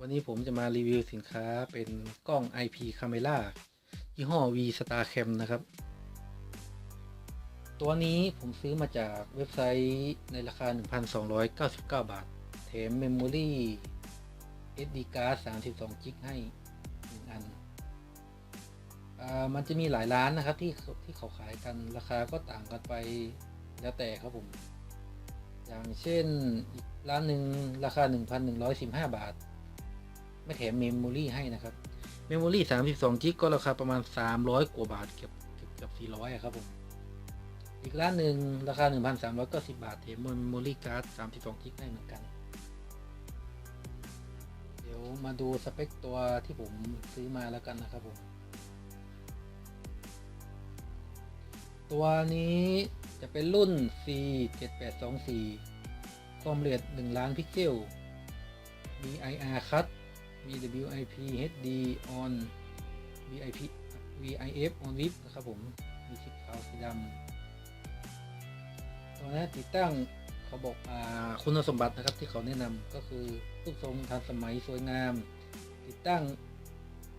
วันนี้ผมจะมารีวิวสินค้าเป็นกล้อง IP Camera ยี่ห้อ V Star Cam นะครับ ตัวนี้ผมซื้อมาจากเว็บไซต์ในราคา 1,299 บาท แถมเมมโมรี่ SD card 32จิกให้1อันอ่ามันจะมีหลายร้านนะครับที่ที่เขาขายกันราคาก็ต่างกันไปแล้วแต่ครับผม อย่างเช่นร้านหนึ่งราคา 1,115 บาท ไม่แถมเมมโมรี่ให้นะครับ เมมโมรี่32จิกก็ราคาประมาณ300กว่าบาทเกือบเกือบเกือบ400อะครับผม อีกร้านหนึ่งราคา1,390บาทแถมเมมโมรี่การ์ด32จิกให้เหมือนกัน เดี๋ยวมาดูสเปคตัวที่ผมซื้อมาแล้วกันนะครับผม ตัวนี้จะเป็นรุ่น C7824 ความละเอียด1ล้านพิกเซล BIR cut VWIP HD on VIP VIF on VIP นะครับผมมีสีขาวสีดำตัวนี้ติดตั้งเขาบอกอคุณสมบัตินะครับที่เขาแนะนำก็คือรูปทรงทันสมัยสวยงาม ติดตั้ง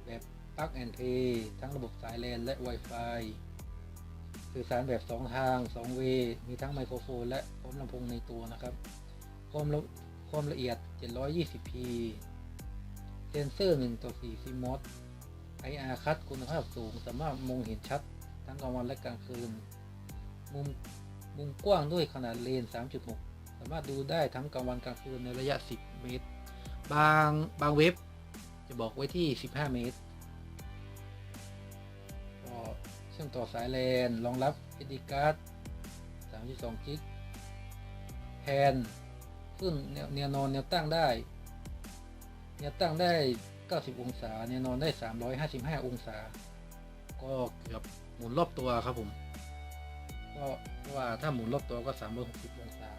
แบบ plug and play ทั้งระบบสายแลนและ Wi-Fi สื่อสารแบบ 2 ทาง 2 เวย์มีทั้งไมโครโฟนและพร้อมลำโพงในตัวนะครับ ความลความละเอียด 720p เซนเซอร์1ต่อ4 CMOS IR คัดคุณภาพสูง สามารถมองเห็นชัด ทั้งกลางวันและกลางคืน มุมมุมกว้างด้วยขนาดเลน 3.6 สามารถดูได้ทั้งกลางวันกลางคืนในระยะ 10 เมตร บางบางเว็บจะบอกไว้ที่ 15 เมตรก็เชื่อมต่อสายแลนรองรับ SD card 32 กิกแผ่นขึ้นแนวนอนแนวตั้งได้ แนวตั้งได้ 90 องศาแนวนอนได้ 355 องศา ก็เกือบหมุนรอบตัวครับผม ก็ว่าถ้าหมุนรอบตัวก็ 360 องศา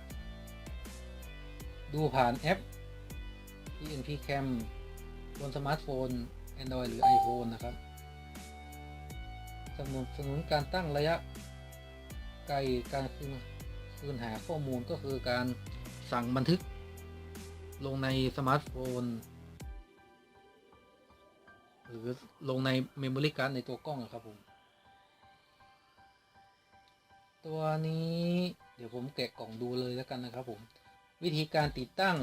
ดูผ่านแอป ENP Cam บนสมาร์ทโฟน Android หรือ iPhone นะครับสนับสนุนการตั้งระยะไกลการคืนคืนหาข้อมูลก็คือการสั่งบันทึกลงในสมาร์ทโฟน หรือลงในเมมโมรี่การ์ดในตัวกล้องอะครับผม ตัวนี้เดี๋ยวผมแกะกล่องดูเลยแล้วกันนะครับผม วิธีการติดตั้ง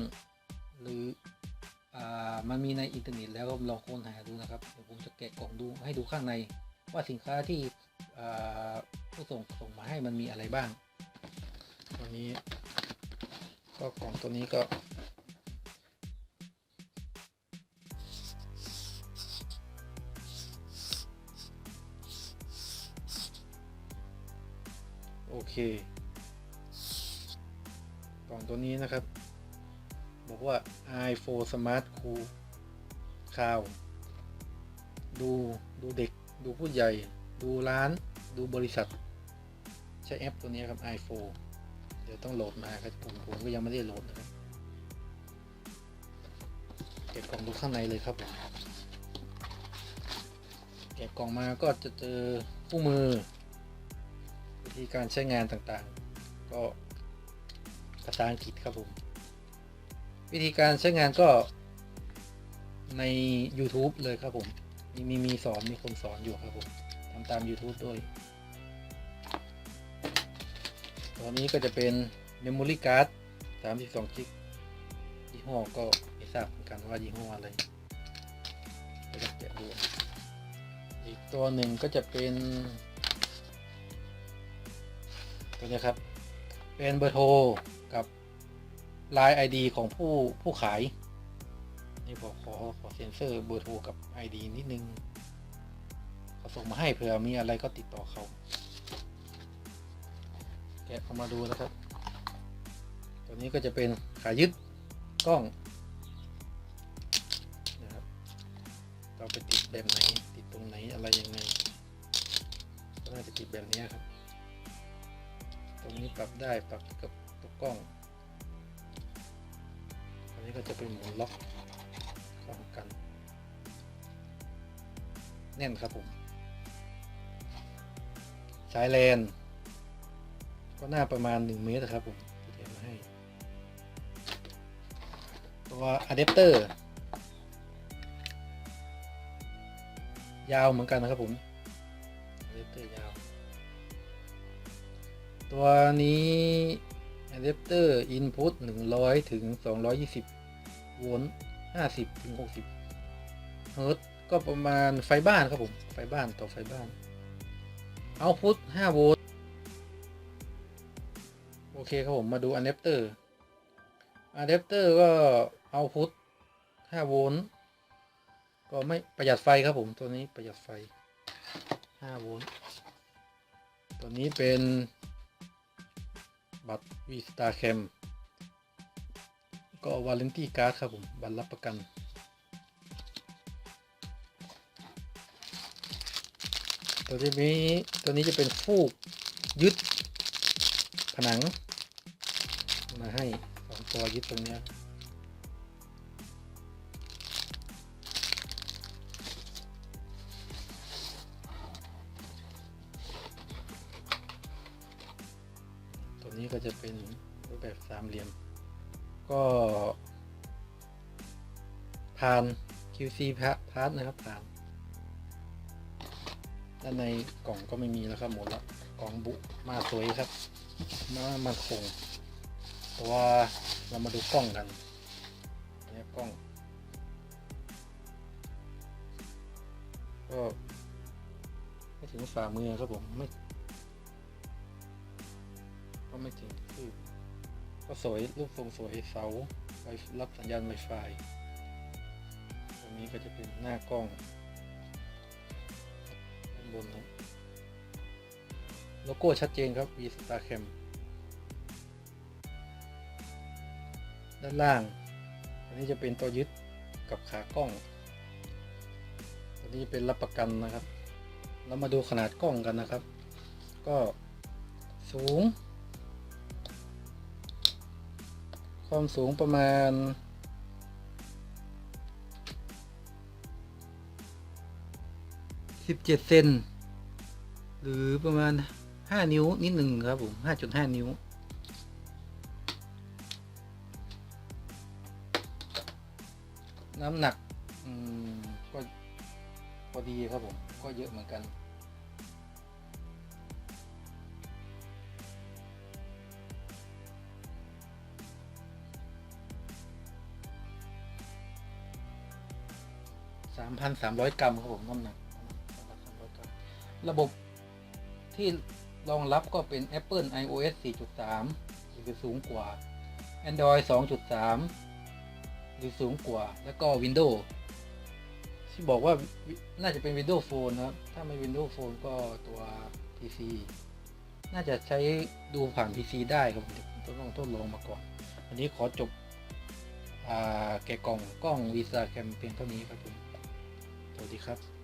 หรืออามันมีในอินเทอร์เน็ตแล้วลองค้นหาดูนะครับเดี๋ยวผมจะแกะกล่องดูให้ดูข้างใน ว่าสินค้าที่ผู้ส่งส่งมาให้มันมีอะไรบ้าง ตัวนี้ ก็กล่องตัวนี้ก็ เคกล่องตัวนี้นะครับ บอกว่า iPhone Smart Cool Cloud ดูดูเด็กดูผู้ใหญ่ ดูร้านดูบริษัท ใช้แอปตัวนี้ครับ iPhone เดี๋ยวต้องโหลดมาครับผมผมก็ยังไม่ได้โหลดนะครับเก็บกล่องดูข้างในเลยครับผมเก็บกล่องมาก็จะเจอคู่มือ ธีการใช้งานต่างๆ ก็ภาษาอังกฤษครับผม วิธีการใช้งานก็ใน YouTube เลยครับผม มีมีมีสอนมีคนสอนอยู่ครับผมทำตาม YouTube ด้วยตัวนี้ก็จะเป็น Memory Card 32 g b ยี่ห้อก็ไม่ทราบเหมือนกันว่ายี่ห้ออะไรก็จะแกะดูอีกตัวหนึ่งก็จะเป็น ตัวนี้ครับเป็นเบอร์โทรกับ Line ID ของผู้ผู้ขาย นี่ผมขอขอเซ็นเซอร์เบอร์โทรกับ ID นิดนึงเขาส่งมาให้เผื่อมีอะไรก็ติดต่อเขาแกะออกมาดูนะครับ ตัวนี้ก็จะเป็นขายึดกล้องนะครับเราไปติดแบบไหนติดตรงไหนอะไรยังไงก็น่าจะติดแบบนี้ครับ ตรงนี้ปรับได้ปรับกับตัวกล้องอันนี้ก็จะเป็นหมุนล็อกเข้ากัน แน่นครับผมสายแลนก็หน้าประมาณ 1 เมตรครับผมเตรียมมาให้ ตัวอะแดปเตอร์ ยาวเหมือนกันนะครับผม ตัวนี้อะแดปเตอร์อินพุต100 ถึง 220 โวลต์ 50 ถึง 60 เฮิร์ตก็ประมาณไฟบ้านครับผม ไฟบ้านต่อไฟบ้านเอาพุต5โวลต์ โอเคครับผมมาดูอะแดปเตอร์อะแดปเตอร์ก็เอาพุต5โวลต์ ก็ไม่ประหยัดไฟครับผมตัวนี้ประหยัดไฟ5โวลต์ ตัวนี้เป็น บัตร V Star Cam ก็วาเลนตี้การ์ดครับผม บัตรรับประกันตัวนี้ตัวนี้จะเป็นฟูกยึดผนัง มาให้สองตัวยึดตรงนี้ นี้ก็จะเป็นรูปแบบสามเหลี่ยม ก็ผ่าน QC พาพาร์ทนะครับผ่านด้านในกล่องก็ไม่มีแล้วครับหมดแล้วกล่องบุมาสวยครับ มามันคงแต่ว่าเรามาดูกล้องกันเนี่ยกล้อง ก็ไม่ถึงฝ่ามือครับผมไม่ ก็ไม่ถึงคือก็สวยรูปทรงสวยเสาไรับสัญญาณ Wi-Fi ตรงนี้ก็จะเป็นหน้ากล้องด้านบนครับโลโก้ชัดเจนครับ V Star Cam ด้านล่าง อันนี้จะเป็นตัวยึดกับขากล้อง ตัวนี้เป็นรับประกันนะครับ เรามาดูขนาดกล้องกันนะครับ ก็สูง ความสูงประมาณ 17 เซน หรือประมาณ 5 นิ้วนิดหนึ่งครับผม 5.5 นิ้ว น้ำหนัก ก็พอดีครับผม ก็เยอะเหมือนกัน สามพันสามร้อยกรัมครับผมน้ำหนักระบบที่รองรับก็เป็น Apple iOS 4.3 หรือสูงกว่า Android 2.3 หรือสูงกว่า แล้วก็ Windows ที่บอกว่าน่าจะเป็น Windows Phone นะครับ ถ้าไม่ Windows Phone ก็ตัว PC น่าจะใช้ดูผ่าน PC ได้ครับผมต้องทดลองมาก่อน อันนี้ขอจบอแกะกล่องกล้อง Visa Cam เพียงเท่านี้ครับผม สวัสดีครับ